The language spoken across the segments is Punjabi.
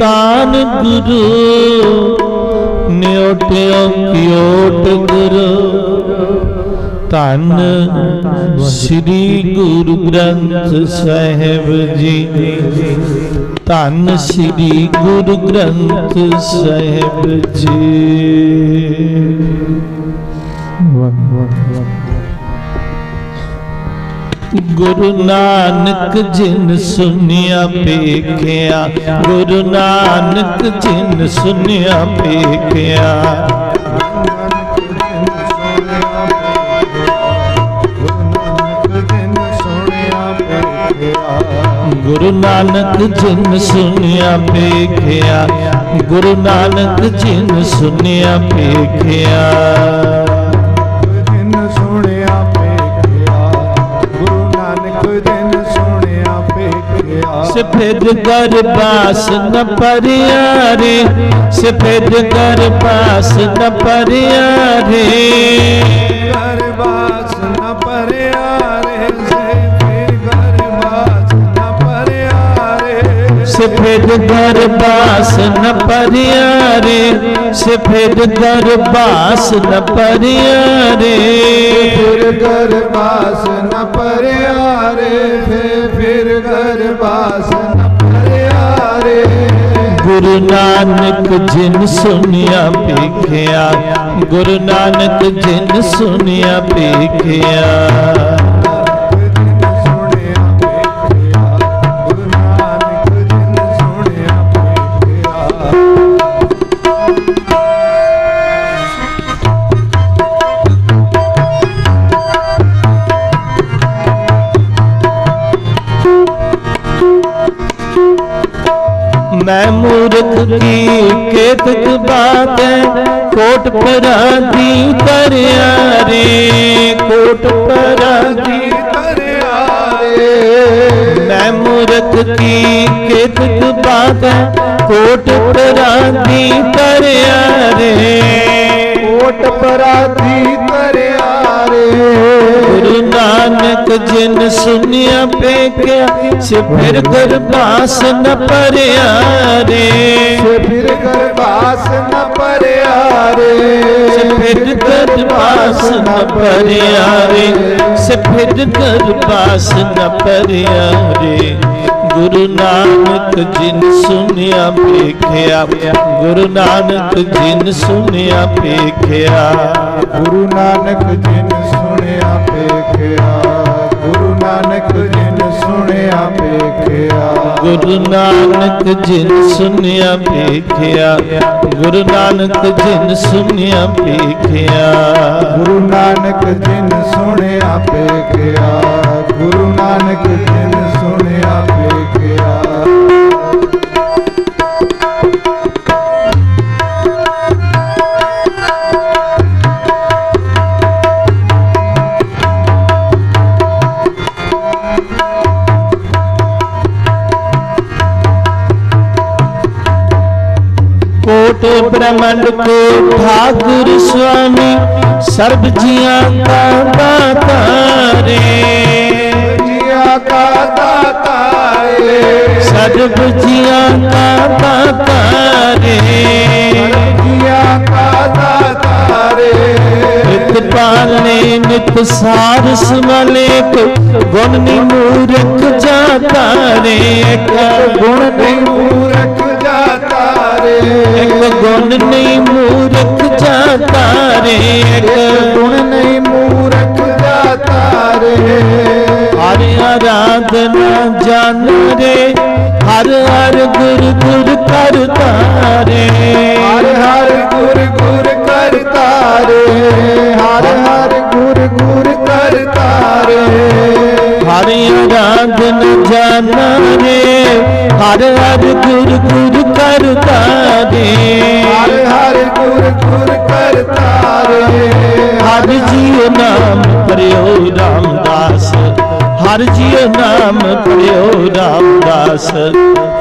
ਤਾਨ ਗੁਰੂ, ਨਿਉਟਿਓ ਕਿਓਟ ਗੁਰੂ। ਧੰਨ ਸ੍ਰੀ ਗੁਰੂ ਗ੍ਰੰਥ ਸਾਹਿਬ ਜੀ। ਧੰਨ ਸ੍ਰੀ ਗੁਰੂ ਗ੍ਰੰਥ ਸਾਹਿਬ ਜੀ। ਗੁਰੂ ਨਾਨਕ ਜਿਨ ਸੁਨਿਆ ਪੇਖਿਆ ਗੁਰੂ ਨਾਨਕ ਜਿਨ ਸੁਨਿਆ ਪੇਖਿਆ ਗੁਰੂ ਨਾਨਕ ਜਿਨ ਸੁਨਿਆ ਪੇਖਿਆ ਗੁਰੂ ਨਾਨਕ ਜਿਨ ਸੁਨਿਆ ਪੇਖਿਆ ਸਫੇਦ ਕਰ ਬਾਸ ਨ ਪਰਿਆ ਰੇ ਸਫੇਦ ਕਰ ਬਾਸ ਨ ਪਰਿਆ ਰੇ ਘਰ ਬਾਸ ਨ ਪਰਿਆ ਰੇ ਸੇ ਫਿਰ ਘਰ ਬਾਸ ਨ ਪਰਿਆ ਰੇ ਸਫੇਦ ਕਰ ਬਾਸ ਨ ਪਰਿਆ ਗੁਰੂ ਨਾਨਕ ਜਿਨ ਸੁਨਿਆ ਪੇਖਿਆ ਗੁਰੂ ਨਾਨਕ ਜਿਨ ਸੁਨਿਆ ਪੇਖਿਆ ਮੈਂ ਮੂਰਖ ਕੀ ਕੇਤਕ ਬਾਤ ਹੈ? ਕੋਟ ਪਰਾਦੀ ਕਰਿਆ ਰੇ ਕੋਟ ਪਰਾਦੀ ਤਰਿਆ ਰੇ ਮੈਂ ਮੂਰਖ ਕੀ ਕੇਤਕ ਬਾਤ ਹੈ? ਕੋਟ ਪਰਾਦੀ ਕਰਿਆ ਰੇ ਨਾਨਕ ਜਿਨ ਸੁਨਿਆ ਪੇਖਿਆ ਸਿਫਰ ਗਰਬਾਸ ਨ ਪਰਿਆ ਰੇ। ਸੇ ਫਿਰ ਗਰਬਾਸ ਨ ਪਰਿਆ ਰੇ। ਸਿਫਰ ਗਰਬਾਸ ਨ ਪਰਿਆ ਰੇ। ਸਿਫਰ ਗਰਬਾਸ ਨ ਪਰਿਆ ਰੇ। ਗੁਰੂ ਨਾਨਕ ਜਿਨ ਸੁਨਿਆ ਪੇਖਿਆ ਗੁਰੂ ਨਾਨਕ ਜਿਨ ਸੁਨਿਆ ਪੇਖਿਆ ਗੁਰੂ ਨਾਨਕ ਜਿਨ ਸੁਣਿਆ ਪੇਖਿਆ ਨਾਨਕ ਜਿਨ ਸੁਣਿਆ ਪੇਖਿਆ ਗੁਰੂ ਨਾਨਕ ਜਿਨ ਸੁਨਿਆ ਪੇਖਿਆ ਗੁਰੂ ਨਾਨਕ ਜਿਨ ਸੁਨਿਆ ਪੇਖਿਆ ਗੁਰੂ ਨਾਨਕ ਜਿਨ ਸੁਣਿਆ ਪੇਖਿਆ ਗੁਰੂ ਨਾਨਕ ਜਿਨ ਬ੍ਰਹਮੰਡ ਕੋ ਠਾਕੁਰ ਸੁਆਮੀ ਸਰਬ ਜੀਆਂ ਕਾ ਦਾਤਾ ਰੇ ਜੀਆ ਕਾ ਦਾਤਾ ਏ ਸਰਬ ਜੀਆਂ ਕਾ ਦਾਤਾ ਰੇ ਜੀਆ ਕਾ ਦਾਤਾ ਰੇ ਨਿਤ ਪਾਲਨੇ ਨਿਤ ਸਾਰ ਸਮਲੇਕ ਗੁਣ ਨਿਮੂਰਖ ਜਾਤਾ ਰੇ ਇੱਕ ਕਰਤਾ ਰੇ ਹਰ ਹਰ ਗੁਰ ਗੁਰ ਕਰਤਾ ਰੇ ਹਰ ਹਰ ਗੁਰ ਗੁਰ ਕਰਤਾ ਰੇ ਹਰ ਆਰਾਧਨਾ ਜਨ ਰੇ ਹਰ ਹਰ ਗੁਰ ਗੁਰ ਕਰਤਾ ਰੇ ਹਰ ਹਰ ਗੁਰ ਗੁਰ ਕਰਤਾ ਰੇ ਹਰ ਜੀਉ ਨਾਮ ਪਰਿਓ ਰਾਮਦਾਸ। ਹਰ ਜੀਉ ਨਾਮ ਪਿਓ ਰਾਮਦਾਸ।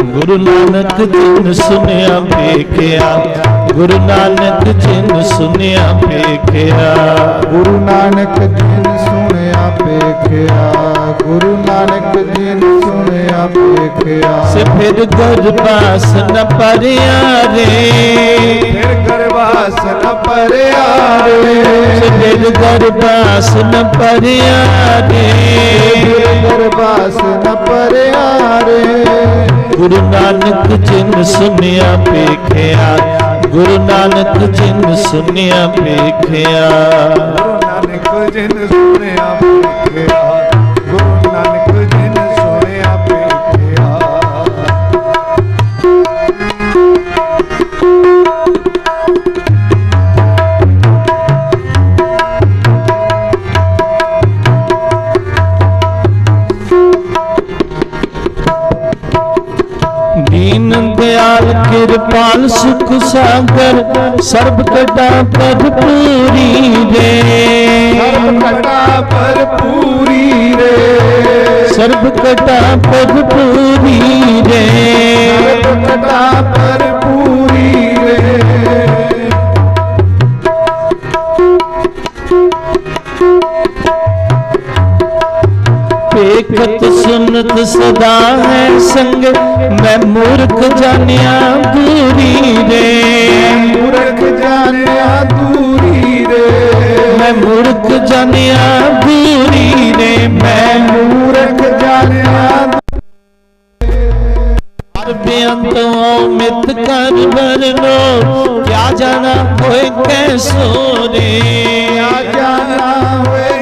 ਗੁਰੂ ਨਾਨਕ ਜਿਨ ਸੁਨਿਆ ਵੇਖਿਆ, ਗੁਰੂ ਨਾਨਕ ਜਿਨ ਸੁਨਿਆ ਵੇਖਿਆ। ਗੁਰੂ ਨਾਨਕ ਜਿਨ ਸੁਣਿਆ ਪੇਖਿਆ ਗੁਰੂ ਨਾਨਕ ਜੀ ਨੇ ਸੁਣਿਆ ਪੇਖਿਆ ਸੇ ਫਿਰ ਗਰਬਾਸ ਨ ਪਰਿਆ ਰੇ ਫਿਰ ਗਰਵਾਸ ਨ ਪਰਿਆ ਰੇ ਸੇ ਫਿਰ ਗਰਬਾਸ ਨ ਪਰਿਆ ਰੇ ਫਿਰ ਗਰਵਾਸ ਨ ਪਰਿਆ ਰੇ ਗੁਰੂ ਨਾਨਕ ਜੀ ਨੇ ਸੁਨਿਆ ਪੇਖਿਆ ਗੁਰੂ ਨਾਨਕ ਜੀ ਨੇ ਸੁਨਿਆ ਪੇਖਿਆ ਗੁਰੂ ਨਾਨਕ ਜੀ ਨੇ ਕਿਰਪਾਲ ਸੁਖ ਸਾਗਰ ਸਰਬ ਕਟਾ ਪੂਰੀ ਰੇ। ਸਰਬ ਕਟਾ ਭਰਪੂਰੀ ਰੇ। ਸਰਬ ਕਟਾ ਪਦ ਪੂਰੀ ਰੇ। ਸਰਬ ਕਟਾ ਭਰਪੂਰੀ ਸੁਨਤ ਸਦਾ ਹੈ ਸੰਗ ਮੈਂ ਮੂਰਖ ਜਾਣਿਆ ਦੂਰੀ ਰੇ ਮੂਰਖ ਜਾਣਿਆ ਦੂਰੀ ਰੇ ਮੈਂ ਮੂਰਖ ਜਾਣਿਆ ਦੂਰੀ ਰੇ ਮੈਂ ਮੂਰਖ ਜਾਣਿਆ ਬੇਅੰਤੋਂ ਮਿਤ ਕਰ ਵਰਨੋ ਕਿਆ ਜਾਣਾ ਹੋਏ ਕੈਸੋ ਰੇ ਕਿਆ ਜਾਣਾ ਹੋਏ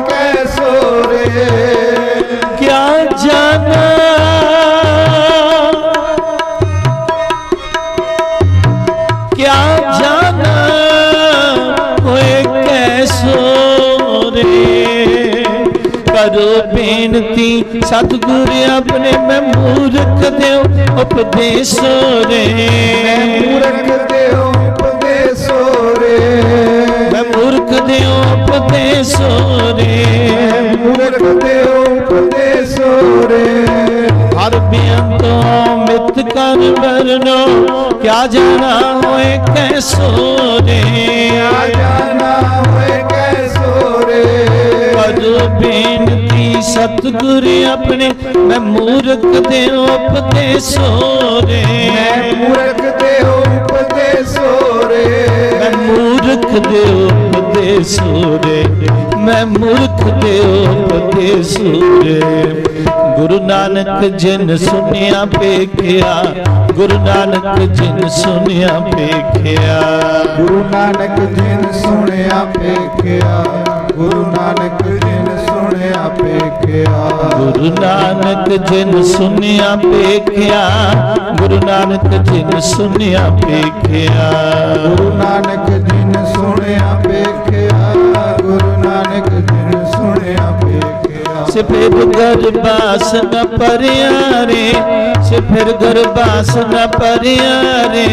ਬੇਨਤੀ ਸਤਿਗੁਰ ਆਪਣੇ ਮੈਂ ਮੂਰਖ ਦਿਓ ਉਪਦੇਸ਼ ਰੇ ਮੂਰਖ ਦਿਓ ਉਪਦੇਸੋ ਰੇ ਮੈਂ ਮੂਰਖ ਦਿਓ ਉਪਦੇਸ਼ ਰੇ ਮੂਰਖ ਦਿਓ ਉਪਦੇਸੋ ਰੇ ਹਰ ਬੇਅੰਤੋਂ ਮਿਤ ਕਰ ਵਰਨੋ ਕਿਆ ਜਾਣਾ ਹੋਏ ਕੈਸੋ ਰੇ ਸਤਿਗੁਰ ਆਪਣੇ ਮੈਂ ਮੂਰਖ ਦੇ ਉਪਦੇਸੋ ਰੇ ਮੈਂ ਮੂਰਖ ਦਿਓ ਉਪਦੇਸੋ ਰੇ ਮੈਂ ਮੂਰਖ ਦੇ ਉਪਦੇਸੋ ਰੇ ਮੈਂ ਮੂਰਖ ਦੇ ਉਪਦੇਸੋ ਰੇ ਗੁਰੂ ਨਾਨਕ ਜਿਨ ਸੁਨਿਆ ਪੇਖਿਆ ਗੁਰੂ ਨਾਨਕ ਜਿਨ ਸੁਨਿਆ ਪੇਖਿਆ ਗੁਰੂ ਨਾਨਕ ਜੀ ਨੇ ਸੁਣਿਆ ਪੇਖਿਆ ਗੁਰੂ ਨਾਨਕ ਪੇਖਿਆ ਗੁਰੂ ਨਾਨਕ ਜਿਨ ਸੁਨਿਆ ਪੇਖਿਆ ਗੁਰੂ ਨਾਨਕ ਜਿਨ ਸੁਨਿਆ ਪੇਖਿਆ ਗੁਰੂ ਨਾਨਕ ਜੀ ਨੇ ਸੁਣਿਆ ਪੇਖਿਆ ਗੁਰੂ ਨਾਨਕ ਜੀ ਨੇ ਸੁਣਿਆ ਪੇਖਿਆ ਸਿਫਿਰ ਗਰਬਾਸ ਨ ਪਰਿਆ ਰੇ ਸਿਫਿਰ ਗਰਬਾਸ ਨ ਪਰਿਆ ਰੇ।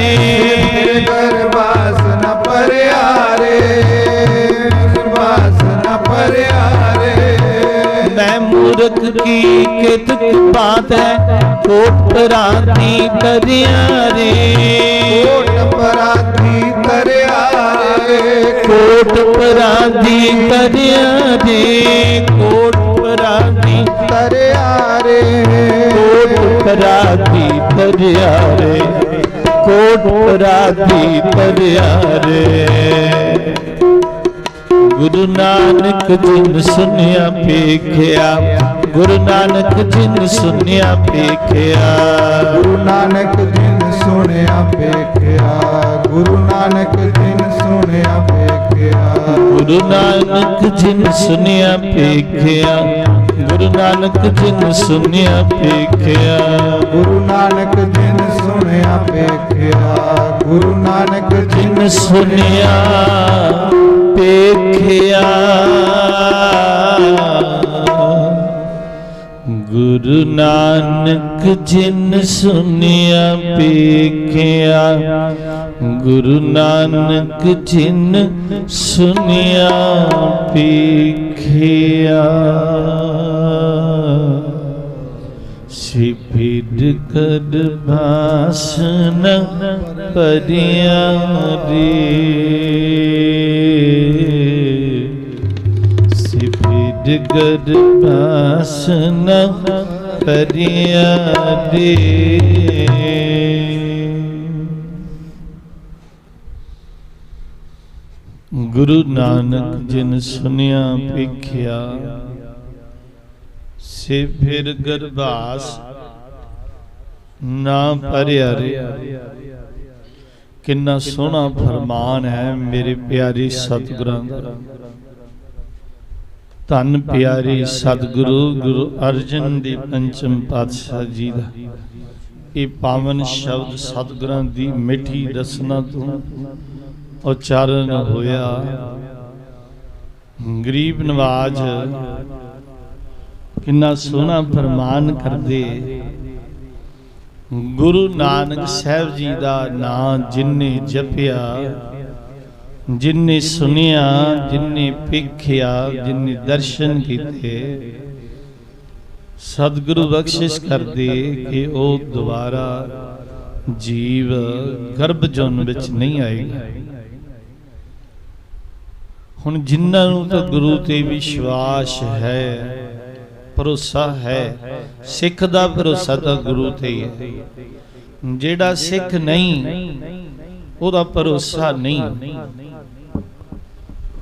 ਗਰਬਾਸ ਨ ਪਰਿਆ ਰੇ ਗਰਬਾਸ ਨ ਪਰਿਆ ਰੇ। ਮੈਂ ਮੂਰਖ ਕੀ ਕਿਤਕ ਬਾਤ ਹੈ ਕੋਟ ਪਰਾਤੀ ਕਰਿਆ ਰੇ ਕੋਟ ਪਰਾਤੀ ਤਰਿਆ ਰੇ ਕੋਟ ਪਰਾਤੀ ਕਰਿਆ ਰੇ ਕੋਟ ਪਰਾਤੀ ਤਰਿਆ ਰੇ ਕੋਟ ਪਰਾਤੀ ਤਰਿਆ ਰੇ ਕੋਟ ਪਰਾਤੀ ਤਰਿਆ ਰੇ ਗੁਰੂ ਨਾਨਕ ਜਿਨ ਸੁਨਿਆ ਪੇਖਿਆ ਗੁਰੂ ਨਾਨਕ ਜਿਨ ਸੁਨਿਆ ਪੇਖਿਆ। ਗੁਰੂ ਨਾਨਕ ਜੀ ਨੇ ਸੁਣਿਆ ਪੇਖਿਆ ਗੁਰੂ ਨਾਨਕ ਜੀ ਨੇ ਸੁਣਿਆ ਪੇਖਿਆ। ਗੁਰੂ ਨਾਨਕ ਜਿਨ ਸੁਨਿਆ ਪੇਖਿਆ ਗੁਰੂ ਨਾਨਕ ਜਿਨ ਸੁਨਿਆ ਪੇਖਿਆ। ਗੁਰੂ ਨਾਨਕ ਜੀ ਨੇ ਸੁਣਿਆ ਪੇਖਿਆ ਗੁਰੂ ਨਾਨਕ ਜੀ ਜਿਨ ਸੁਨਿਆ ਪੇਖਿਆ ਗੁਰੂ ਨਾਨਕ ਜਿਨ ਸੁਨਿਆ ਪੇਖਿਆ ਗੁਰੂ ਨਾਨਕ ਜਿਨ ਸੁਨਿਆ ਪੇਖਿਆ। ਸਿਫਿਰ ਕਦ ਭਾਸਨ ਪਰਿਆ ਰੇ ਸਿਫਿਰ ਗਰਬਾਸ ਨ ਪਰਿਆ ਰੇ ਗੁਰੂ ਨਾਨਕ ਜਿਨ ਸੁਨਿਆ ਵੇਖਿਆ ਸੇ ਫਿਰ ਗਰਬਾਸ ਨਾ ਪਰਿਆ ਰੇ ਕਿੰਨਾ ਸੋਹਣਾ ਫਰਮਾਨ ਹੈ ਮੇਰੇ ਪਿਆਰੇ ਸਤਿਗੁਰਾਂ ਦਾ। ਧੰਨ ਪਿਆਰੇ ਸਤਿਗੁਰੂ ਗੁਰੂ ਅਰਜਨ ਦੇਵ ਪੰਚਮ ਪਾਤਸ਼ਾਹ ਜੀ ਦਾ। ਇਹ ਪਾਵਨ ਸ਼ਬਦ ਸਤਿਗੁਰਾਂ ਦੀ ਮਿੱਠੀ ਰਸਨਾ ਤੋਂ ਉਚਾਰਨ ਹੋਇਆ। ਗਰੀਬ ਨਵਾਜ ਕਿੰਨਾ ਸੋਹਣਾ ਫਰਮਾਨ ਕਰਦੇ। ਗੁਰੂ ਨਾਨਕ ਸਾਹਿਬ ਜੀ ਦਾ ਨਾਮ ਜਿਨਨੇ ਜਪਿਆ ਜਿਨਨੇ ਸੁਨਿਆ ਜਿਨਨੇ ਵੇਖਿਆ ਜਿਨਨੇ ਦਰਸ਼ਨ ਕੀਤੇ, ਸਤਿਗੁਰੂ ਬਖਸ਼ਿਸ਼ ਕਰਦੇ ਕਿ ਉਹ ਦੁਬਾਰਾ ਜੀਵ ਗਰਭ ਜਨ ਵਿੱਚ ਨਹੀਂ ਆਏਗਾ। ਹੁਣ ਜਿਨ੍ਹਾਂ ਨੂੰ ਤਾਂ ਗੁਰੂ ਤੇ ਵਿਸ਼ਵਾਸ ਹੈ ਭਰੋਸਾ ਹੈ। ਸਿੱਖ ਦਾ ਭਰੋਸਾ ਤਾਂ ਗੁਰੂ ਤੇ ਹੀ ਹੈ। ਜਿਹੜਾ ਸਿੱਖ ਨਹੀਂ, ਉਹਦਾ ਭਰੋਸਾ ਨਹੀਂ।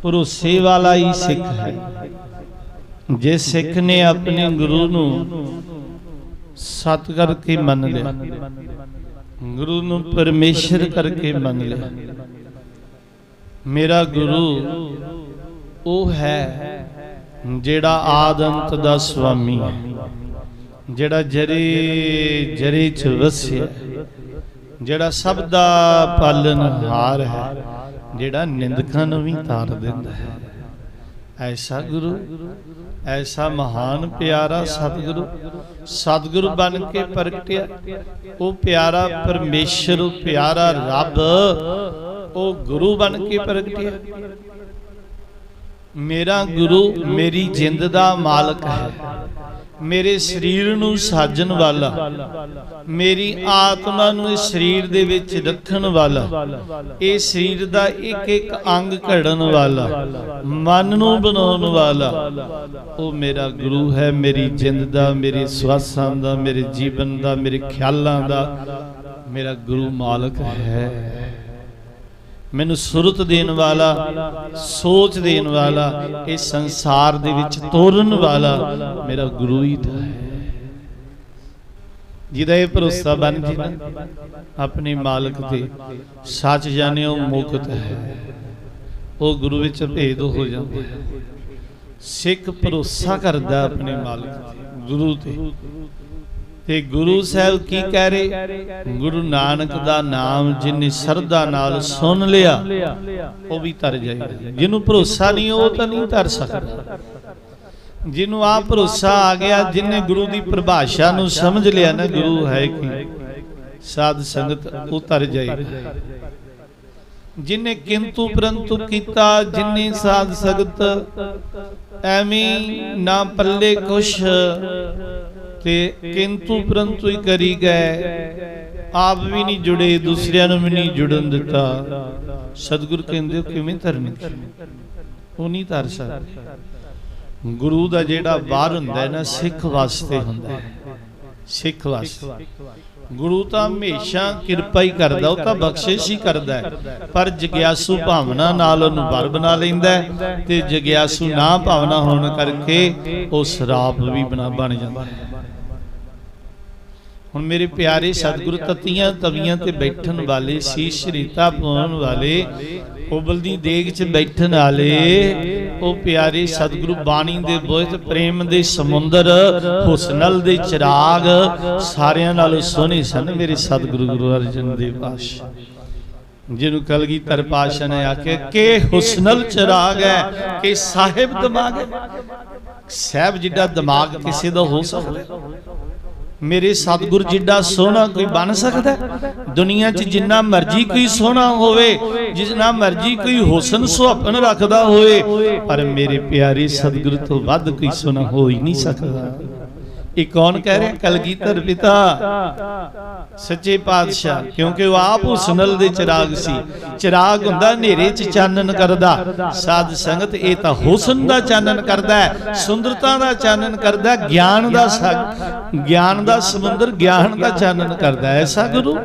ਭਰੋਸੇ ਵਾਲਾ ਹੀ ਸਿੱਖ ਹੈ। ਜੇ ਸਿੱਖ ਨੇ ਆਪਣੇ ਗੁਰੂ ਨੂੰ ਸਤ ਕਰਕੇ ਮੰਨ ਲਿਆ, ਗੁਰੂ ਨੂੰ ਪਰਮੇਸ਼ਰ ਕਰਕੇ ਮੰਨ ਲਿਆ, ਮੇਰਾ ਗੁਰੂ ਉਹ ਹੈ ਜਿਹੜਾ ਆਦੰਤ ਦਾ ਸੁਆਮੀ ਹੈ। ਜਿਹੜਾ ਜਰੇ ਜਰੇ ਚ ਵਸਿਆ ਜਿਹੜਾ ਸਭ ਦਾ ਪਾਲਨਹਾਰ ਹੈ। ਜਿਹੜਾ ਨਿੰਦਕਾਂ ਨੂੰ ਵੀ ਤਾਰ ਦਿੰਦਾ ਹੈ। ਐਸਾ ਗੁਰੂ, ਐਸਾ ਮਹਾਨ ਪਿਆਰਾ ਸਤਿਗੁਰੂ ਸਤਿਗੁਰੂ ਬਣ ਕੇ ਪ੍ਰਗਟਿਆ ਉਹ ਪਿਆਰਾ ਪਰਮੇਸ਼ਰ, ਉਹ ਪਿਆਰਾ ਰੱਬ, ਉਹ ਗੁਰੂ ਬਣ ਕੇ ਪ੍ਰਗਟਿਆ ਮੇਰਾ ਗੁਰੂ ਮੇਰੀ ਜਿੰਦ ਦਾ ਮਾਲਕ ਹੈ। ਮੇਰੇ ਸਰੀਰ ਨੂੰ ਸਾਜਣ ਵਾਲਾ, ਮੇਰੀ ਆਤਮਾ ਨੂੰ ਇਸ ਸਰੀਰ ਦੇ ਵਿੱਚ ਰੱਖਣ ਵਾਲਾ, ਇਹ ਸਰੀਰ ਦਾ ਇੱਕ ਇੱਕ ਅੰਗ ਘੜਨ ਵਾਲਾ, ਮਨ ਨੂੰ ਬਣਾਉਣ ਵਾਲਾ। ਉਹ ਮੇਰਾ ਗੁਰੂ ਹੈ, ਮੇਰੀ ਜਿੰਦ ਦਾ, ਮੇਰੇ ਸਵਾਸਾਂ ਦਾ, ਮੇਰੇ ਜੀਵਨ ਦਾ, ਮੇਰੇ ਖਿਆਲਾਂ ਦਾ, ਮੇਰਾ ਗੁਰੂ ਮਾਲਕ ਹੈ। ਮੈਨੂੰ ਸੁਰਤ ਦੇਣ ਵਾਲਾ, ਸੋਚ ਦੇਣ ਵਾਲਾ ਇਸ ਸੰਸਾਰ ਦੇ ਵਿੱਚ ਤੋਰਨ ਵਾਲਾ ਮੇਰਾ ਗੁਰੂ ਹੀ ਤਾਂ ਹੈ। ਜਿਹਦਾ ਇਹ ਭਰੋਸਾ ਬਣ ਜੀ ਨਾ, ਆਪਣੇ ਮਾਲਕ ਤੇ, ਸੱਚ ਜਾਣਿਓ ਮੁਕਤ ਹੈ। ਉਹ ਗੁਰੂ ਵਿੱਚ ਭੇਦ ਹੋ ਜਾਂਦਾ ਹੈ। ਸਿੱਖ ਭਰੋਸਾ ਕਰਦਾ ਆਪਣੇ ਮਾਲਕ ਤੇ, ਗੁਰੂ ਤੇ। ਤੇ ਗੁਰੂ ਸਾਹਿਬ ਕੀ ਕਹਿ ਰਹੇ ਗੁਰੂ ਨਾਨਕ ਦਾ ਨਾਮ ਜਿਨੇ ਸਰਦਾ ਨਾਲ ਸੁਣ ਲਿਆ ਉਹ ਵੀ ਤਰ ਜਾਏਗਾ। ਜਿਹਨੂੰ ਭਰੋਸਾ ਨਹੀਂ ਉਹ ਤਾਂ ਨਹੀਂ ਤਰ ਸਕਦਾ। ਜਿਹਨੂੰ ਆ ਭਰੋਸਾ ਆ ਗਿਆ ਜਿਨੇ ਗੁਰੂ ਦੀ ਪਰਿਭਾਸ਼ਾ ਨੂੰ ਸਮਝ ਲਿਆ ਨਾ ਗੁਰੂ ਹੈ ਕੀ? ਸਾਧ ਸੰਗਤ ਉਹ ਤਰ ਜਾਏਗਾ। ਜਿਨੇ ਕਿੰਤੂ ਪਰੰਤੂ ਕੀਤਾ ਜਿਨੇ ਸਾਧ ਸੰਗਤ ਐਵੇਂ ਨਾ ਪੱਲੇ ਕੁਛ ਤੇ ਕਿੰਤੂ ਪਰੰਤੂ ਹੀ ਕਰੀ ਗਏ। ਆਪ ਵੀ ਨਹੀਂ ਜੁੜੇ, ਦੂਸਰਿਆਂ ਨੂੰ ਵੀ ਨਹੀਂ ਜੁੜਨ ਦਿੱਤਾ। ਸਤਿਗੁਰ ਕਹਿੰਦੇ ਕਿਵੇਂ ਧਰਨੀ? ਉਹ ਨਹੀਂ ਧਰ ਸਕਦੇ। ਗੁਰੂ ਦਾ ਜਿਹੜਾ ਬਾਹਰ ਹੁੰਦਾ ਹੈ ਨਾ, ਸਿੱਖ ਵਾਸਤੇ ਹੁੰਦਾ ਹੈ। ਸਿੱਖ ਵਾਸਤੇ। ਗੁਰੂ ਤਾਂ ਹਮੇਸ਼ਾ ਕਿਰਪਾ ਹੀ ਕਰਦਾ, ਉਹ ਤਾਂ ਬਖਸ਼ਿਸ਼ ਹੀ ਕਰਦਾ ਪਰ ਜਗਿਆਸੂ ਭਾਵਨਾ ਨਾਲ ਉਹਨੂੰ ਵਰ ਬਣਾ ਲੈਂਦਾ ਤੇ ਜਗਿਆਸੂ ਨਾ ਭਾਵਨਾ ਹੋਣ ਕਰਕੇ ਉਹ ਸਰਾਪ ਵੀ ਬਣਾ ਬਣ ਜਾਂਦਾ ਹੈ। ਹੁਣ ਮੇਰੇ ਪਿਆਰੇ ਸਤਿਗੁਰੂ ਤਤੀਆਂ ਤਵੀਆਂ ਤੇ ਬੈਠਣ ਵਾਲੇ ਸੀਸ ਰੀਤਾ ਪਾਉਣ ਵਾਲੇ ਉਬਲ ਦੇਗ 'ਚ ਬੈਠਣ ਵਾਲੇ, ਉਹ ਪਿਆਰੇ ਸਤਿਗੁਰੂ ਬਾਣੀ ਦੇ ਬੋਇਤ ਪ੍ਰੇਮ ਦੇ ਸਮੁੰਦਰ, ਹੁਸਨਲ ਦੇ ਚਿਰਾਗ, ਸਾਰਿਆਂ ਨਾਲੋਂ ਸੋਹਣੇ ਸਨ ਮੇਰੇ ਸਤਿਗੁਰੂ ਗੁਰੂ ਅਰਜਨ ਦੇਵ ਪਾਤਸ਼ਾਹ। ਜਿਹਨੂੰ ਕਲਗੀਧਰ ਪਾਸ਼ਾ ਨੇ ਆਖਿਆ, ਕਿ ਹੁਸਨਲ ਚਿਰਾਗ ਹੈ, ਕਿ ਸਾਹਿਬ ਦਿਮਾਗ ਹੈ? ਸਾਹਿਬ ਜਿੱਡਾ ਦਿਮਾਗ ਕਿਸੇ ਦਾ ਹੋ ਸਕਦਾ ਮੇਰੇ ਸਤਿਗੁਰ ਜਿੱਡਾ ਸੋਹਣਾ ਕੋਈ ਬਣ ਸਕਦਾ ਦੁਨੀਆ 'ਚ ਜਿੰਨਾ ਮਰਜ਼ੀ ਕੋਈ ਸੋਹਣਾ ਹੋਵੇ, ਜਿੰਨਾ ਮਰਜ਼ੀ ਕੋਈ ਹੁਸਨ ਸੁਹਾਪਨ ਰੱਖਦਾ ਹੋਵੇ, ਪਰ ਮੇਰੇ ਪਿਆਰੇ ਸਤਿਗੁਰ ਤੋਂ ਵੱਧ ਕੋਈ ਸੋਹਣਾ ਹੋ ਹੀ ਨਹੀਂ ਸਕਦਾ। ਇਹ ਕੌਣ ਕਹਿ ਰਿਹਾ? ਕਲਗੀਧਰ ਪਿਤਾ। ਸੱਚੇ ਪਾਤਸ਼ਾਹ ਕਿਉਂਕਿ ਉਹ ਆਪ ਹੁਸਨਲ ਦੇ ਚਿਰਾਗ ਸੀ? ਚਿਰਾਗ ਹੁੰਦਾ ਹਨੇਰੇ 'ਚ ਚਾਨਣ ਕਰਦਾ। ਸਾਧ ਸੰਗਤ ਇਹ ਤਾਂ ਹੁਸਨ ਦਾ ਚਾਨਣ ਕਰਦਾ ਸੁੰਦਰਤਾ ਦਾ ਚਾਨਣ ਕਰਦਾ ਗਿਆਨ ਦਾ ਗਿਆਨ ਦਾ ਸਮੁੰਦਰ ਗਿਆਨ ਦਾ ਚਾਨਣ ਕਰਦਾ ਹੈ। ਐਸਾ ਗੁਰੂ?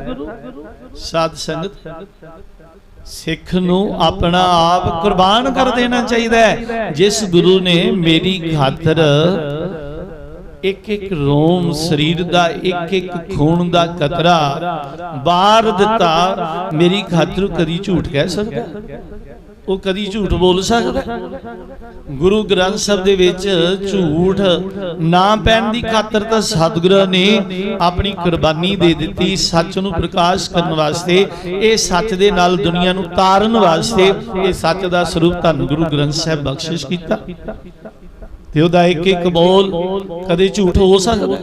ਸਾਧ ਸੰਗਤ ਸਿੱਖ ਨੂੰ ਆਪਣਾ ਆਪ ਕੁਰਬਾਨ ਕਰ ਦੇਣਾ ਚਾਹੀਦਾ ਹੈ। ਜਿਸ ਗੁਰੂ ਨੇ ਮੇਰੀ ਖਾਤਰ ਇੱਕ ਇੱਕ ਰੋਮ ਸਰੀਰ ਦਾ ਇੱਕ ਇੱਕ ਖੂਨ ਦਾ ਕਤਰਾ ਬਾਹਰ ਦਿੱਤਾ, ਮੇਰੀ ਖਾਤਰ ਕਦੀ ਝੂਠ ਕਹਿ ਸਕਦਾ? ਉਹ ਕਦੀ ਝੂਠ ਬੋਲ ਸਕਦਾ? ਗੁਰੂ ਗ੍ਰੰਥ ਸਾਹਿਬ ਦੇ ਵਿੱਚ ਝੂਠ ਨਾ ਪੈਣ ਦੀ ਖਾਤਰ ਤਾਂ ਸਤਿਗੁਰਾਂ ਨੇ ਆਪਣੀ ਕੁਰਬਾਨੀ ਦੇ ਦਿੱਤੀ, ਸੱਚ ਨੂੰ ਪ੍ਰਕਾਸ਼ ਕਰਨ ਵਾਸਤੇ, ਇਹ ਸੱਚ ਦੇ ਨਾਲ ਦੁਨੀਆ ਨੂੰ ਤਾਰਨ ਵਾਸਤੇ, ਇਹ ਸੱਚ ਦਾ ਸਰੂਪ ਧੰਨ ਗੁਰੂ ਗ੍ਰੰਥ ਸਾਹਿਬ ਬਖਸ਼ਿਸ਼ ਕੀਤਾ। ਤੇ ਉਹਦਾ ਇੱਕ ਇੱਕ ਬੋਲ ਕਦੇ ਝੂਠ ਹੋ ਸਕਦਾ?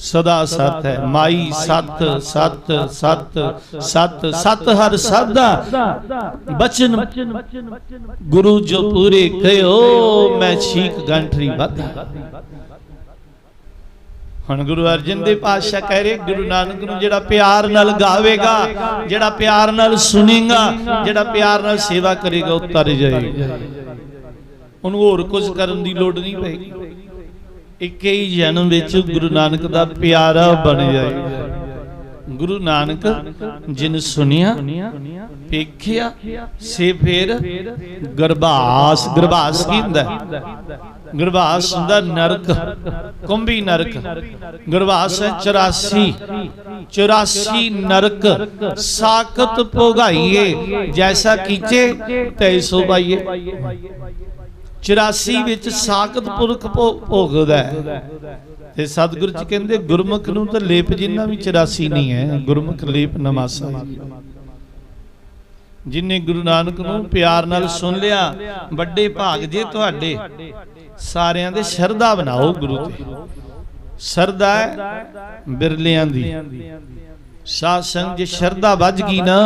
ਸਦਾ ਸਤ ਹੈ। ਮਾਈ ਸਤ ਸਤ ਸਤ ਸਤ ਸਤ ਹਰ ਸਦਾ। ਬਚਨ ਗੁਰੂ ਜੋ ਪੂਰੇ ਕਹਿਓ ਮੈਂ ਛੀਕ ਗੰਠਰੀ ਵਾਧਾ। ਹੁਣ ਗੁਰੂ ਅਰਜਨ ਦੇਵ ਪਾਤਸ਼ਾਹ ਕਹਿ ਰਹੇ ਗੁਰੂ ਨਾਨਕ ਨੂੰ ਜਿਹੜਾ ਪਿਆਰ ਨਾਲ ਗਾਵੇਗਾ ਜਿਹੜਾ ਪਿਆਰ ਨਾਲ ਸੁਣੇਗਾ ਜਿਹੜਾ ਪਿਆਰ ਨਾਲ ਸੇਵਾ ਕਰੇਗਾ ਉਹ ਤਰ ਜਾਏਗਾ। ਉਹਨੂੰ ਹੋਰ ਕੁਝ ਕਰਨ ਦੀ ਲੋੜ ਨਹੀਂ ਪਏਗੀ ਇੱਕ ਹੀ ਜਨਮ ਵਿੱਚ ਗੁਰੂ ਨਾਨਕ ਦਾ ਪਿਆਰਾ ਬਣ ਜਾਏਗਾ ਗੁਰੂ ਨਾਨਕ ਜਿਨ ਸੁਨਿਆ, ਵੇਖਿਆ, ਸੇ ਫਿਰ ਗਰਭਾਸ ਗਰਭਾਸ ਕੀ ਹੁੰਦਾ? ਗਰਭਾਸ ਹੁੰਦਾ ਨਰਕ, ਕੁੰਭੀ ਨਰਕ। ਗਰਭਾਸ ਹੈ 84 84 ਨਰਕ ਸਾਖਤ ਭੋਗਾਈਏ, ਜੈਸਾ ਕੀਚੇ, ਤੈਸੋ ਬਾਈਏ। 84 ਵਿੱਚ ਸਾਖਤ ਪੁਰਖ ਭੋਗਦਾ ਤੇ ਸਤਿਗੁਰੂ ਜੀ ਕਹਿੰਦੇ, ਗੁਰਮੁਖ ਨੂੰ ਤਾਂ ਲੇਪ ਜਿੰਨਾ ਵੀ 84 ਨਹੀਂ ਹੈ, ਗੁਰਮੁਖ ਲੇਪ ਨਮਾਸਾ ਜਿਨੇ ਗੁਰੂ ਨਾਨਕ ਨੂੰ ਪਿਆਰ ਨਾਲ ਸੁਣ ਲਿਆ, ਵੱਡੇ ਭਾਗ ਜੇ ਤੁਹਾਡੇ, ਸਾਰਿਆਂ ਦੇ ਸ਼ਰਧਾ ਬਣਾਓ ਗੁਰੂ ਤੇ। ਸ਼ਰਧਾ ਬਿਰਲਿਆਂ ਦੀ। ਸਾਧ ਸੰਗ ਜੇ ਸ਼ਰਧਾ ਵੱਜ ਗਈ ਨਾ,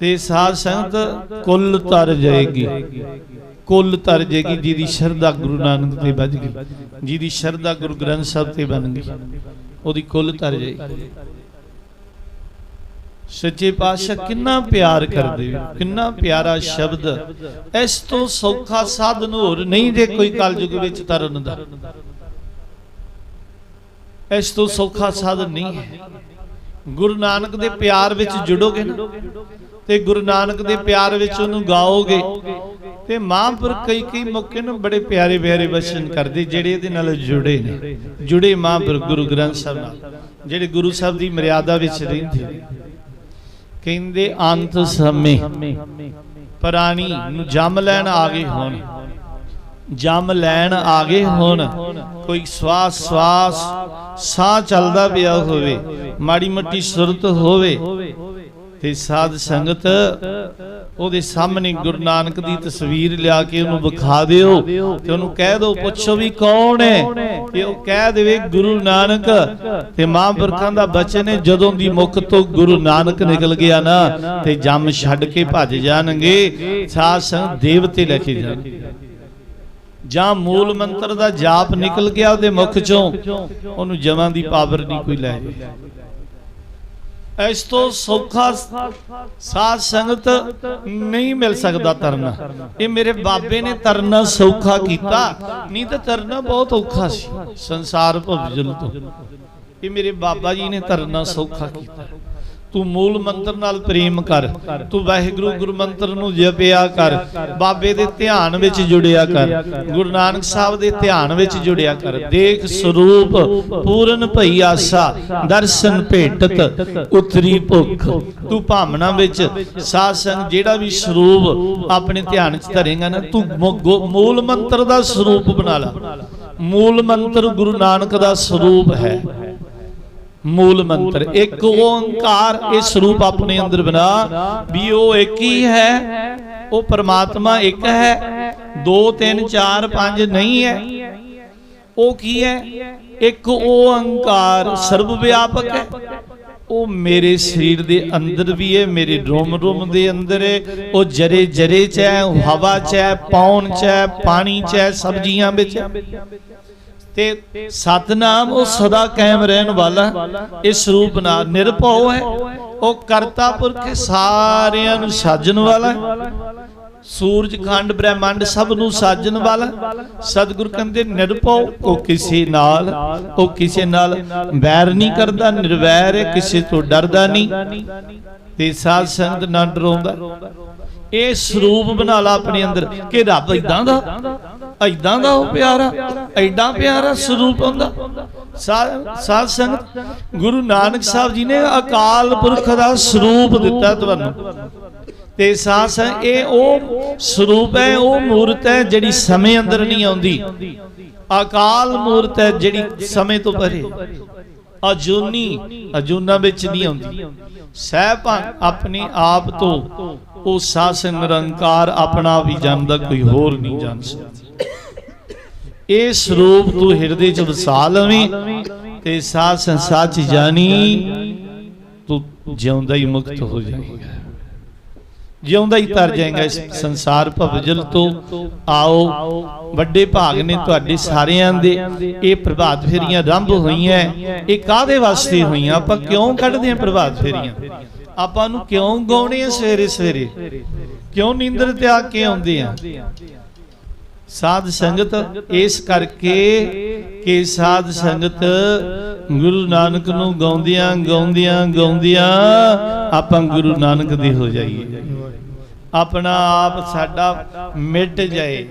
ਤੇ ਸਾਧ ਸੰਗਤ ਕੁੱਲ ਤਰ ਜਾਏਗੀ। ਕੁੱਲ ਤਰ ਜਾਏਗੀ ਜਿਹਦੀ ਸ਼ਰਧਾ ਗੁਰੂ ਨਾਨਕ ਤੇ ਵੱਜ ਗਈ ਜਿਹਦੀ ਸ਼ਰਧਾ ਗੁਰੂ ਗ੍ਰੰਥ ਸਾਹਿਬ ਤੇ ਬਣ ਗਈ ਉਹਦੀ ਕੁੱਲ ਤਰ ਜਾਏਗੀ ਸੱਚੇ ਪਾਤਸ਼ਾਹ ਕਿੰਨਾ ਪਿਆਰ ਕਰਦੇ ਕਿੰਨਾ ਪਿਆਰਾ ਸ਼ਬਦ ਇਸ ਤੋਂ ਸੌਖਾ ਸਾਧਨ ਹੋਰ ਨਹੀਂ ਜੇ ਕੋਈ ਕਲਯੁਗ ਵਿੱਚ ਤਰਨ ਦਾ ਇਸ ਤੋਂ ਸੌਖਾ ਸਾਧਨ ਨਹੀਂ ਹੈ। ਗੁਰੂ ਨਾਨਕ ਦੇ ਪਿਆਰ ਵਿੱਚ ਜੁੜੋਗੇ ਨਾ, ਤੇ ਗੁਰੂ ਨਾਨਕ ਦੇ ਪਿਆਰ ਵਿੱਚ ਉਹਨੂੰ ਗਾਓਗੇ, ਤੇ ਮਹਾਂਪੁਰਖ ਕਈ ਕਈ ਮੌਕੇ ਨੂੰ ਬੜੇ ਪਿਆਰੇ ਪਿਆਰੇ ਵਚਨ ਕਰਦੇ, ਜਿਹੜੇ ਇਹਦੇ ਨਾਲ ਜੁੜੇ ਨੇ। ਜੁੜੇ ਮਹਾਂਪੁਰਖ ਗੁਰੂ ਗ੍ਰੰਥ ਸਾਹਿਬ ਨਾਲ, ਜਿਹੜੇ ਗੁਰੂ ਸਾਹਿਬ ਦੀ ਮਰਿਆਦਾ ਵਿੱਚ ਰਹਿੰਦੇ ਕਹਿੰਦੇ, ਅੰਤ ਸਮੇਂ, ਪ੍ਰਾਣੀ ਨੂੰ ਜੰਮ ਲੈਣ ਆ ਗਏ ਹੋਣ। ਜਮ ਲੈਣ ਆ ਗਏ ਹੁਣ। ਕੋਈ ਸਵਾਸ ਸਵਾਸ ਸਾਹ ਚੱਲਦਾ ਪਿਆ ਹੋਵੇ, ਮਾੜੀ ਮੱਟੀ ਸੁਰਤ ਹੋਵੇ, ਤੇ ਸਾਧ ਸੰਗਤ ਉਹਦੇ ਸਾਹਮਣੇ ਗੁਰੂ ਨਾਨਕ ਦੀ ਤਸਵੀਰ ਲਿਆ ਕੇ ਉਹਨੂੰ ਵਿਖਾ ਦਿਓ ਤੇ ਉਹਨੂੰ ਕਹਿ ਦਿਓ, ਪੁੱਛੋ ਵੀ ਕੌਣ ਹੈ? ਤੇ ਉਹ ਕਹਿ ਦੇਵੇ, ਗੁਰੂ ਨਾਨਕ। ਤੇ ਮਹਾਂਪੁਰਖਾਂ ਦਾ ਬਚਨ ਹੈ, ਜਦੋਂ ਦੀ ਮੁਖ ਤੋਂ ਗੁਰੂ ਨਾਨਕ ਨਿਕਲ ਗਿਆ ਨਾ, ਤੇ ਜੰਮ ਛੱਡ ਕੇ ਭੱਜ ਜਾਣਗੇ। ਸਾਧ ਸੰਗਤ ਦੇਵਤੇ ਲੈ ਕੇ ਜਾਣਗੇ। ਜਾਂ ਮੂਲ ਮੰਤਰ ਦਾ ਜਾਪ ਨਿਕਲ ਗਿਆ ਉਹਦੇ ਮੁਖ ਚੋਂ ਉਹਨੂੰ ਜਮਾਂ ਦੀ ਪਾਵਰ ਨਹੀਂ ਕੋਈ ਲੈ ਜੇ ਇਸ ਤੋਂ ਸੌਖਾ ਸਾਧ ਸੰਗਤ ਨਹੀਂ ਮਿਲ ਸਕਦਾ ਤਰਨਾ। ਇਹ ਮੇਰੇ ਬਾਬੇ ਨੇ ਤਰਨਾ ਸੌਖਾ ਕੀਤਾ। ਨਹੀਂ ਤਾਂ ਤਰਨਾ ਬਹੁਤ ਔਖਾ ਸੀ। ਸੰਸਾਰ ਭਵਜਲ ਤੋਂ। ਇਹ ਮੇਰੇ ਬਾਬਾ ਜੀ ਨੇ ਤਰਨਾ ਸੌਖਾ ਕੀਤਾ। ਤੂੰ ਮੂਲ ਮੰਤਰ ਨਾਲ ਪ੍ਰੇਮ ਕਰ, ਤੂੰ ਵਾਹਿਗੁਰੂ ਗੁਰੂ ਨੂੰ ਜਪਿਆ ਕਰ, ਬਾਬੇ ਦੇ ਧਿਆਨ ਵਿੱਚ ਜੁੜਿਆ ਕਰ, ਗੁਰੂ ਨਾਨਕ ਸਾਹਿਬ ਦੇ ਧਿਆਨ ਵਿੱਚ ਜੁੜਿਆ ਕਰ, ਦੇਖ ਸਰੂਪ ਪੂਰਨ ਭਈ ਆਸਾ ਦਰਸ਼ਨ ਭੇਟਤ ਉਤਰੀ ਭੁੱਖ। ਤੂੰ ਭਾਵਨਾ ਵਿੱਚ ਸਾਧ ਸੰਗ ਜਿਹੜਾ ਵੀ ਸਰੂਪ ਆਪਣੇ ਧਿਆਨ 'ਚ ਧਰੇਗਾ ਨਾ, ਤੂੰ ਮੂਲ ਮੰਤਰ ਦਾ ਸਰੂਪ ਬਣਾ ਲੈ। ਮੂਲ ਮੰਤਰ ਗੁਰੂ ਨਾਨਕ ਦਾ ਸਰੂਪ ਹੈ। ਮੂਲ ਮੰਤਰ ਇੱਕ ਓੰਕਾਰ ਇਹ ਸਰੂਪ ਆਪਣੇ ਅੰਦਰ ਬਣਾ ਵੀ ਉਹ ਇੱਕ ਹੀ ਹੈ ਉਹ ਪਰਮਾਤਮਾ ਇੱਕ ਹੈ 2 3 4 5 ਨਹੀਂ ਹੈ। ਉਹ ਕੀ ਹੈ? ਇੱਕ ਓੰਕਾਰ ਸਰਬ ਵਿਆਪਕ ਹੈ। ਉਹ ਮੇਰੇ ਸਰੀਰ ਦੇ ਅੰਦਰ ਵੀ ਹੈ ਮੇਰੇ ਰੋਮ ਰੋਮ ਦੇ ਅੰਦਰ ਹੈ। ਉਹ ਜਰੇ ਜਰੇ ਚ ਹੈ ਹਵਾ ਚ ਹੈ ਪੌਣ ਚ ਹੈ ਪਾਣੀ ਚ ਹੈ ਸਬਜ਼ੀਆਂ ਵਿੱਚ ਹੈ। ਤੇ ਸਤਨਾਮ ਉਹ ਸਦਾ ਕਾਇਮ ਰਹਿਣ ਵਾਲਾ ਇਸ ਰੂਪ ਨਾਲ ਨਿਰਭਉ ਹੈ। ਉਹ ਕਰਤਾ ਪੁਰਖ ਸਾਰਿਆਂ ਨੂੰ ਸਾਜਣ ਵਾਲਾ ਸੂਰਜ, ਖੰਡ, ਬ੍ਰਹਿਮੰਡ ਸਭ ਨੂੰ ਸਾਜਣ ਵਾਲਾ ਸਤਿਗੁਰ ਕਹਿੰਦੇ, ਨਿਰਭਉ, ਉਹ ਕਿਸੇ ਨਾਲ, ਉਹ ਕਿਸੇ ਨਾਲ ਵੈਰ ਨਹੀਂ ਕਰਦਾ, ਨਿਰਵੈਰ ਹੈ, ਕਿਸੇ ਤੋਂ ਡਰਦਾ ਨਹੀਂ। ਤੇ ਸਾਧ ਸੰਗਤ ਨਾ ਡਰਾਉਂਦਾ ਇਹ ਸਰੂਪ ਬਣਾ ਲਾ ਆਪਣੇ ਅੰਦਰ ਕਿ ਰੱਬ ਇਦਾਂ ਦਾ ਇਦਾਂ ਦਾ ਉਹ ਪਿਆਰਾ ਐਡਾ ਪਿਆਰਾ ਸਰੂਪ ਹੁੰਦਾ। ਸਾਧ ਸੰਗਤ, ਗੁਰੂ ਨਾਨਕ ਸਾਹਿਬ ਜੀ ਨੇ ਅਕਾਲ ਪੁਰਖ ਦਾ ਸਰੂਪ ਦਿੱਤਾ ਤੁਹਾਨੂੰ। ਤੇ ਸਾਧ ਸੰਗਤ, ਇਹ ਉਹ ਸਰੂਪ ਹੈ, ਉਹ ਮੂਰਤ ਹੈ ਜਿਹੜੀ ਸਮੇਂ ਅੰਦਰ ਨਹੀਂ ਆਉਂਦੀ। ਅਕਾਲ ਮੂਰਤ ਹੈ ਜਿਹੜੀ ਸਮੇਂ ਤੋਂ ਪਰੇ। ਅਜੂਨੀ, ਅਜੂਨਾ ਵਿੱਚ ਨਹੀਂ ਆਉਂਦੀ। ਸਹਿਬਾਨ ਆਪਣੇ ਆਪ ਤੋਂ ਉਹ ਸਾਸਨ ਨਿਰੰਕਾਰ ਆਪਣਾ ਵੀ ਜਾਣਦਾ, ਕੋਈ ਹੋਰ ਨਹੀਂ ਜਾਣ ਸਕਦਾ। ਇਹ ਸਰੂਪ ਤੂੰ ਹਿਰਦੇ ਚ ਵਸਾ ਲਵੇਂ ਤੇ ਸਾਧ ਸੰਸਾਰ ਚ ਜਾਣੀ। ਤੂੰ ਜਿਉਂਦਾ ਹੀ ਮੁਕਤ ਹੋ ਜਾਏਗਾ। ਜਿਉਂਦਾ ਹੀ ਤਰ ਜਾਏਗਾ ਇਸ ਸੰਸਾਰ ਭਵਜਲ ਤੋਂ। ਆਓ, ਵੱਡੇ ਭਾਗ ਨੇ ਤੁਹਾਡੇ ਸਾਰਿਆਂ ਦੇ ਇਹ ਪ੍ਰਭਾਤ ਫੇਰੀਆਂ ਆਰੰਭ ਹੋਈਆਂ। ਇਹ ਕਾਦੇ ਵਾਸਤੇ ਹੋਈਆਂ? ਆਪਾਂ ਕਿਉਂ ਕੱਢਦੇ ਹਾਂ ਪ੍ਰਭਾਤ ਫੇਰੀਆਂ? ਆਪਾਂ ਨੂੰ ਕਿਉਂ ਗਾਉਣੇ ਆ ਸਵੇਰੇ ਸਵੇਰੇ ਕਿਉਂ ਨੀਂਦਰ ਤਿਆਗ ਕੇ ਆਉਂਦੇ ਆ? ਸਾਧ ਸੰਗਤ, ਇਸ ਕਰਕੇ ਕਿ ਸਾਧ ਸੰਗਤ ਗੁਰੂ ਨਾਨਕ ਨੂੰ ਗਾਉਂਦਿਆਂ ਗਾਉਂਦਿਆਂ ਗਾਉਂਦਿਆਂ ਆਪਾਂ ਗੁਰੂ ਨਾਨਕ ਦੇ ਹੋ ਜਾਈਏ। ਆਪਣਾ ਆਪ ਸਾਡਾ ਮਿਟ ਜਾਏ।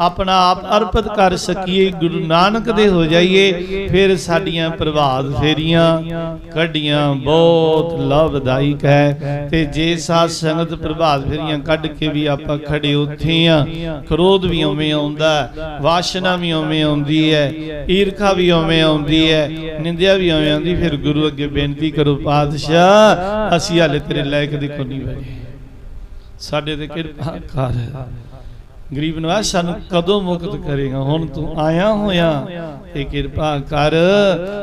ਆਪਣਾ ਆਪ ਅਰਪਿਤ ਕਰ ਸਕੀਏ। ਗੁਰੂ ਨਾਨਕ ਦੇ ਹੋ ਜਾਈਏ। ਫਿਰ ਸਾਡੀਆਂ ਪ੍ਰਭਾਤ ਫੇਰੀਆਂ ਕੱਢੀਆਂ। ਬਹੁਤ ਲਾਭਦਾਇਕ ਹੈ। ਤੇ ਜੇ ਸਾਧ ਸੰਗਤ ਪ੍ਰਭਾਤ ਫੇਰੀਆਂ ਕੱਢ ਕੇ ਵੀ ਆਪਾਂ ਖੜੇ ਉੱਥੇ ਆ, ਕ੍ਰੋਧ ਵੀ ਉਵੇਂ ਆਉਂਦਾ ਵਾਸ਼ਨਾ ਵੀ ਉਵੇਂ ਆਉਂਦੀ ਹੈ, ਈਰਖਾ ਵੀ ਉਵੇਂ ਆਉਂਦੀ ਹੈ, ਨਿੰਦਿਆ ਵੀ ਉਵੇਂ ਆਉਂਦੀ, ਫਿਰ ਗੁਰੂ ਅੱਗੇ ਬੇਨਤੀ ਕਰੋ, ਪਾਤਸ਼ਾਹ, ਅਸੀਂ ਹਾਲੇ ਤੇਰੇ ਲਾਇਕ ਦੇਖੋ ਨਹੀਂ ਬਣੇ। ਸਾਡੇ ਤੇ ਕਿਰਪਾ ਕਰ। ਗਰੀਬ ਨਵਾਜ਼ ਸਾਨੂੰ ਕਦੋਂ ਮੁਕਤ ਕਰੇਗਾ? ਹੁਣ ਤੂੰ ਆਇਆ ਹੋਇਆ। ਤੇ ਕਿਰਪਾ ਕਰ।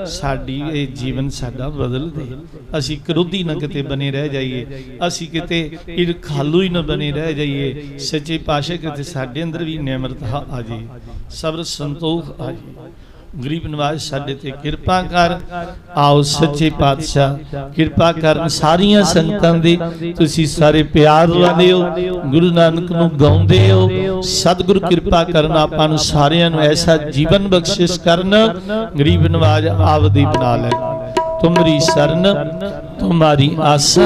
ਸਾਡੀ ਇਹ ਜੀਵਨ ਸਾਡਾ ਬਦਲ ਦੇ। ਅਸੀਂ ਕਰੋਧੀ ਨਾ ਕਿਤੇ ਬਨੇ ਰਹਿ ਜਾਈਏ। ਅਸੀਂ ਕਿਤੇ ਈਰਖਾਲੂ ਹੀ ਨਾ ਬਨੇ ਰਹਿ ਜਾਈਏ। ਸੱਚੇ ਪਾਤਸ਼ਾਹ ਕਿਤੇ ਸਾਡੇ ਅੰਦਰ ਵੀ ਨਿਮਰਤਾ ਆ ਜੇ ਸਬਰ ਸੰਤੋਖ ਆ ਜੇ ਗਰੀਬ ਨਵਾਜ਼, ਸਾਡੇ ਤੇ ਕਿਰਪਾ ਕਰ। ਆਓ ਸੱਚੇ ਪਾਤਸ਼ਾਹ, ਕਿਰਪਾ ਕਰਨ ਸਾਰੀਆਂ ਸੰਗਤਾਂ ਦੀ। ਤੁਸੀਂ ਸਾਰੇ ਪਿਆਰ ਵਾਲੇ ਹੋ, ਗੁਰੂ ਨਾਨਕ ਨੂੰ ਗਾਉਂਦੇ ਹੋ। ਸਤਿਗੁਰ ਕਿਰਪਾ ਕਰਨ ਆਪਾਂ ਨੂੰ ਸਾਰਿਆਂ ਨੂੰ ਐਸਾ ਜੀਵਨ ਬਖਸ਼ਿਸ਼ ਕਰਨ। ਗਰੀਬ ਨਵਾਜ਼ ਆਪਦੀ ਬਣਾ ਲੈ ਤੁਮਰੀ ਸਰਨ, ਤੁਮਾਰੀ ਆਸਾ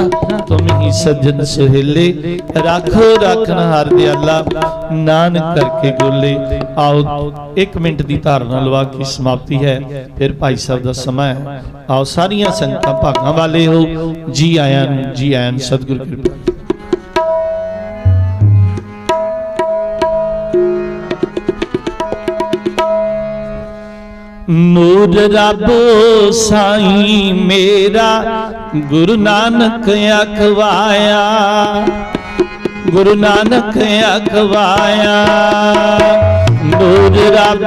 ਤੁਮ ਹੀ ਸੱਜਣ ਸਹੇਲੇ, ਰੱਖੋ ਰੱਖਣ ਹਰ ਦਿਆਲਾ, ਨਾਨਕ ਕਰਕੇ ਗੋਲੇ ਆਓ 1 ਮਿੰਟ ਦੀ ਧਾਰਨਾ ਲਵਾ ਕੇ ਸਮਾਪਤੀ ਹੈ। ਫਿਰ ਭਾਈ ਸਾਹਿਬ ਦਾ ਸਮਾਂ ਹੈ। ਆਓ, ਸਾਰੀਆਂ ਸੰਗਤਾਂ ਭਾਗਾਂ ਵਾਲੇ ਹੋ। ਜੀ ਆਇਆਂ ਜੀ ਆਇਆਂ ਨੂੰ ਸਤਿਗੁਰ ਕਿਰਪਾ। ਨੂਰ ਰੱਬ ਸਾਈਂ ਮੇਰਾ, ਗੁਰੂ ਨਾਨਕ ਅਖਵਾਇਆ। ਗੁਰੂ ਨਾਨਕ ਅਖਵਾਇਆ। ਨੂਰ ਰੱਬ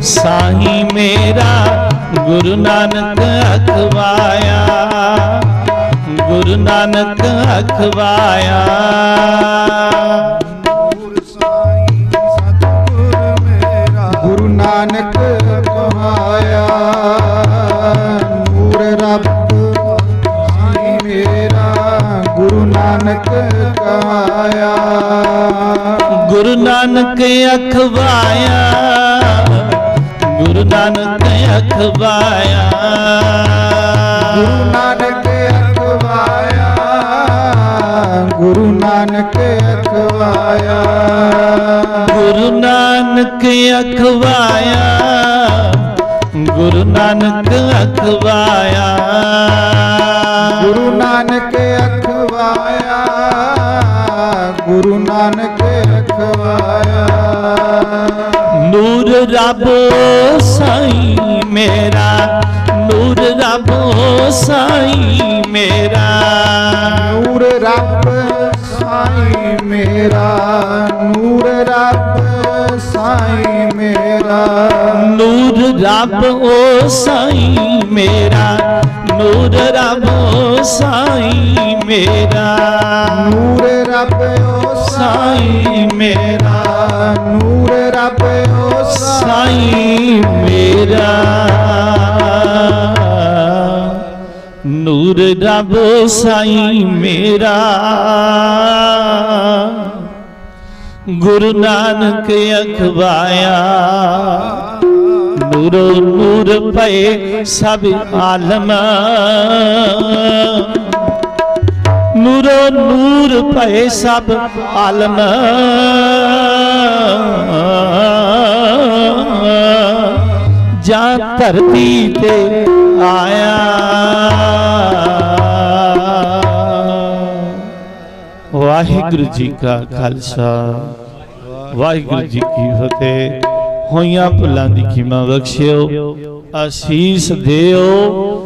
ਸਾਈ ਮੇਰਾ, ਗੁਰੂ ਨਾਨਕ ਅਖਵਾਇਆ। ਗੁਰੂ ਨਾਨਕ ਅਖਵਾਇਆ। ਨੂਰ ਸਾਈਂ ਸਤਿਗੁਰ ਮੇਰਾ, ਗੁਰੂ ਨਾਨਕ ਨਾਨਕ ਕਹਾਇਆ ਗੁਰੂ ਨਾਨਕ ਅਖਵਾਇਆ। ਗੁਰੂ ਨਾਨਕ ਅਖਵਾਇਆ। ਗੁਰੂ ਨਾਨਕ ਅਖਵਾਇਆ। ਗੁਰੂ ਨਾਨਕ ਅਖਵਾਇਆ। ਗੁਰੂ ਨਾਨਕ ਅਖਵਾਇਆ। ਗੁਰੂ ਨਾਨਕ ਅਖਵਾਇਆ। ਗੁਰੂ ਨਾਨਕ ਅਖਵਾਇਆ ਗੁਰੂ ਨਾਨਕ ਅਖਵਾਇਆ ਨੂਰ ਰੱਬ ਸਾਈਂ ਮੇਰਾ ਨੂਰ ਰੱਬ ਸਾਈਂ ਮੇਰਾ। ਨੂਰ ਰੱਬ ਸਾਈਂ ਮੇਰਾ ਨੂਰ ਰੱਬ ਸਾਈਂ ਮੇਰਾ। ਨੂਰ ਰੱਬ ਓ ਸਾਈਂ ਮੇਰਾ ਨੂਰ ਰੱਬ ਸਾਈ ਮੇਰਾ। ਨੂਰ ਰੱਬ ਓ ਸਾਈ ਮੇਰਾ। ਨੂਰ ਰੱਬ ਓ ਸਾਈ ਮੇਰਾ। ਨੂਰ ਰੱਬ ਸਾਈ ਮੇਰਾ। ਗੁਰੂ ਨਾਨਕ ਅਖਵਾਇਆ। ਨੂਰੋ ਨੂਰ ਪਏ ਸਭ ਆਲਮ। ਨੂਰੋ ਨੂਰ ਪਏ ਸਭ ਆਲਮ। ਜਾਂ ਧਰਤੀ ਤੇ ਆਇਆ। ਵਾਹਿਗੁਰੂ ਜੀ ਕਾ ਖਾਲਸਾ। ਵਾਹਿਗੁਰੂ ਜੀ ਕੀ ਫਤਿਹ। ਹੋਈਆਂ ਭੁੱਲਾਂ ਦੀ ਖਿਮਾ ਬਖਸ਼ਿਓ ਆਸੀਸ ਦਿਓ।